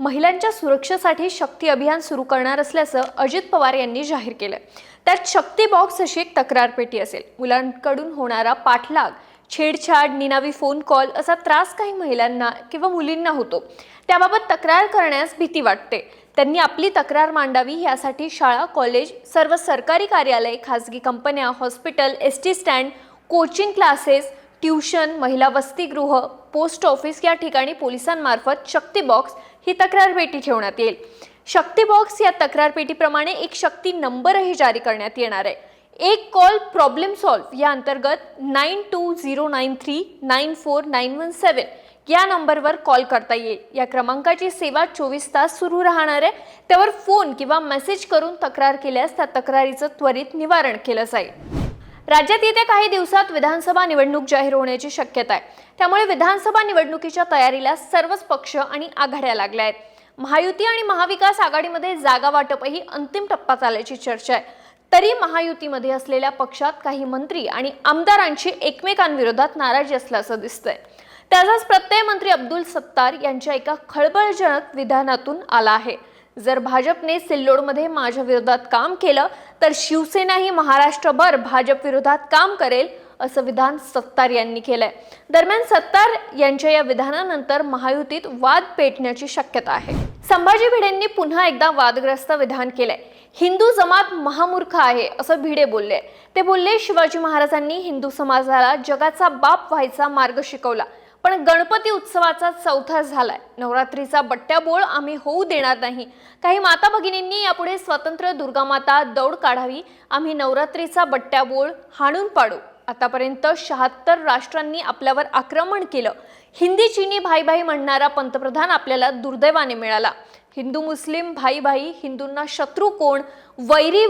महिलांच्या सुरक्षेसाठी शक्ती अभियान सुरू करणार असल्याचं अजित पवार यांनी जाहीर केलं त्यात शक्ती बॉक्स अशी एक तक्रार पेटी असेल. मुलांकडून होणारा पाठलाग छेडछाड निनावी फोन कॉल असा त्रास काही महिलांना किंवा मुलींना होतो. त्याबाबत तक्रार करण्यास भीती वाटते. त्यांनी आपली तक्रार मांडावी यासाठी शाळा कॉलेज सर्व सरकारी कार्यालय खाजगी कंपन्या hospital S T stand coaching classes tuition महिला वसतिगृह पोस्ट ऑफिस या ठिकाणी पोलिसांमार्फत शक्ती बॉक्स ही तक्रार पेटी ठेवण्यात येईल. शक्ती बॉक्स या तक्रार पेटीप्रमाणे एक शक्ती नंबरही जारी करण्यात येणार आहे. एक कॉल प्रॉब्लेम सॉल्व या अंतर्गत nine two zero nine three nine four nine one seven या नंबरवर कॉल करता येईल. या क्रमांकाची सेवा चोवीस तास सुरू राहणार आहे. त्यावर फोन किंवा मेसेज करून तक्रार केल्यास त्या तक्रारीचं त्वरित निवारण केलं जाईल. राज्यात येत्या काही दिवसात विधानसभा निवडणूक जाहीर होण्याची शक्यता आहे. त्यामुळे विधानसभा निवडणुकीच्या तयारीला सर्वच पक्ष आणि आघाड्या लागल्या आहेत. महायुती आणि महाविकास आघाडीमध्ये जागा वाटपही अंतिम टप्पा आल्याची चर्चा आहे. तरी महायुतीमध्ये असलेल्या पक्षात काही मंत्री आणि आमदारांची एकमेकांविरोधात नाराजी असल्याचं दिसतंय. त्याचाच प्रत्यय मंत्री अब्दुल सत्तार यांच्या एका खळबळजनक विधानातून आला आहे. जर भाजपने सिल्लोडमध्ये माझ्या विरोधात काम केलं तर शिवसेनाही महाराष्ट्रभर भाजप विरोधात काम करेल असं विधान सत्तार यांनी केलंय. दरम्यान सत्तार यांच्या या विधानानंतर महायुतीत वाद पेटण्याची शक्यता आहे. संभाजी भिडेंनी पुन्हा एकदा वादग्रस्त विधान केलंय. हिंदू जमात महामूर्ख आहे असं भिडे बोलले. ते बोलले शिवाजी महाराजांनी हिंदू समाजाला जगाचा बाप व्हायचा मार्ग शिकवला. पण गणपती उत्सवाचा चौथा झालाय. नवरात्रीचा बट्ट्याबोळ आम्ही होऊ देणार नाही. काही माता भगिनींनी यापुढे स्वतंत्र दुर्गामाता दौड काढावी आम्ही नवरात्रीचा बट्ट्याबोळ हाणून पाडू. आतापर्यंत शहात्तर राष्ट्रांनी आपल्यावर आक्रमण केलं. हिंदी चिनी भाई भाई म्हणणारा पंतप्रधान आपल्याला दुर्दैवाने मिळाला. हिंदू मुस्लिम भाई भाई हिंदूंना शत्रू कोण? वैरी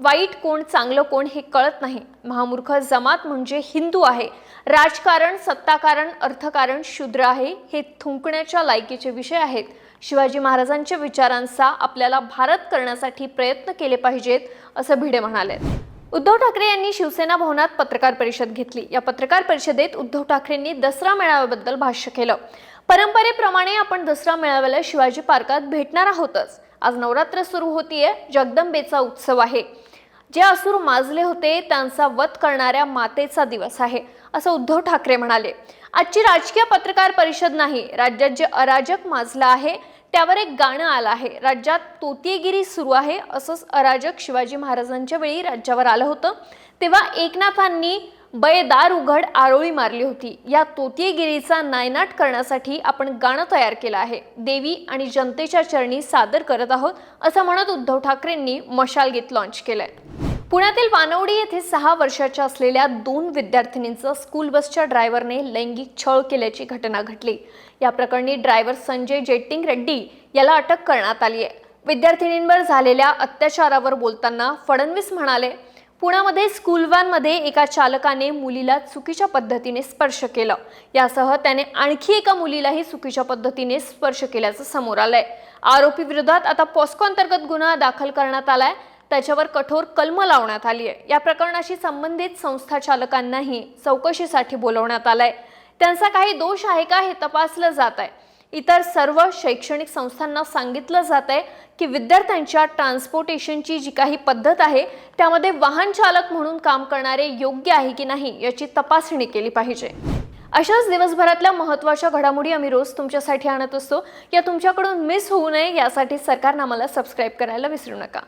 वाईट कोण चांगलं कोण हे कळत नाही. महामूर्ख जमात म्हणजे हिंदू आहे. राजकारण सत्ताकारण अर्थकारण शूद्र आहे हे थुंकण्याच्या लायकीचे विषय आहेत. शिवाजी महाराजांच्या विचारांचा आपल्याला भारत करण्यासाठी प्रयत्न केले पाहिजेत असं भिडे म्हणाले उद्धव ठाकरे यांनी शिवसेना भवनात पत्रकार परिषद घेतली. या पत्रकार परिषदेत उद्धव ठाकरेंनी दसरा मेळाव्याबद्दल भाष्य केलं. परंपरेप्रमाणे आपण दसरा मेळाव्याला शिवाजी पार्कात भेटणार आहोतच. आज नवरात्र सुरू होतीये जगदंबेचा उत्सव आहे. जे असुर माजले होते त्यांचा वध करणाऱ्या मातेचा दिवस आहे असं उद्धव ठाकरे म्हणाले. आजची राजकीय पत्रकार परिषद नाही राज्यात जे अराजक माजलं आहे त्यावर एक गाणं आलं आहे. राज्यात तोतियगिरी सुरू आहे असंच अराजक शिवाजी महाराजांच्या वेळी राज्यावर आलं होतं. तेव्हा एकनाथांनी बयदार उघड आरोळी मारली होती. या तोतियगिरीचा नायनाट करण्यासाठी आपण गाणं तयार केलं आहे. देवी आणि जनतेच्या चरणी सादर करत आहोत असं म्हणत उद्धव ठाकरेंनी मशाल गीत लॉन्च केलंय. पुण्यातील वानवडी येथे सहा वर्षाच्या असलेल्या दोन विद्यार्थिनींचं स्कूल बसच्या ड्रायव्हरने लैंगिक छळ केल्याची घटना घडली. या प्रकरणी ड्रायव्हर संजय जेट्टिंग रेड्डी याला अटक करण्यात आली आहे विद्यार्थिनींवर झालेल्या अत्याचारावर बोलताना फडणवीस म्हणाले पुण्यामध्ये स्कूल व्हॅनमध्ये एका चालकाने मुलीला चुकीच्या पद्धतीने स्पर्श केलं. यासह त्याने आणखी एका मुलीलाही चुकीच्या पद्धतीने स्पर्श केल्याचं समोर आलंय. आरोपी विरोधात आता पॉस्को अंतर्गत गुन्हा दाखल करण्यात आलाय. त्याच्यावर कठोर कलम लावण्यात आली आहे. या प्रकरणाशी संबंधित संस्था चालकांनाही चौकशीसाठी बोलवण्यात आलंय. त्यांचा काही दोष आहे का हे तपासलं जात आहे. इतर सर्व शैक्षणिक संस्थांना सांगितलं जात आहे की विद्यार्थ्यांच्या ट्रान्सपोर्टेशनची जी काही पद्धत आहे त्यामध्ये वाहन चालक म्हणून काम करणारे योग्य आहे की नाही याची तपासणी केली पाहिजे. अशाच दिवसभरातल्या महत्त्वाच्या घडामोडी आम्ही रोज तुमच्यासाठी आणत असतो. या तुमच्याकडून मिस होऊ नये यासाठी सरकारनं आम्हाला सबस्क्राईब करायला विसरू नका.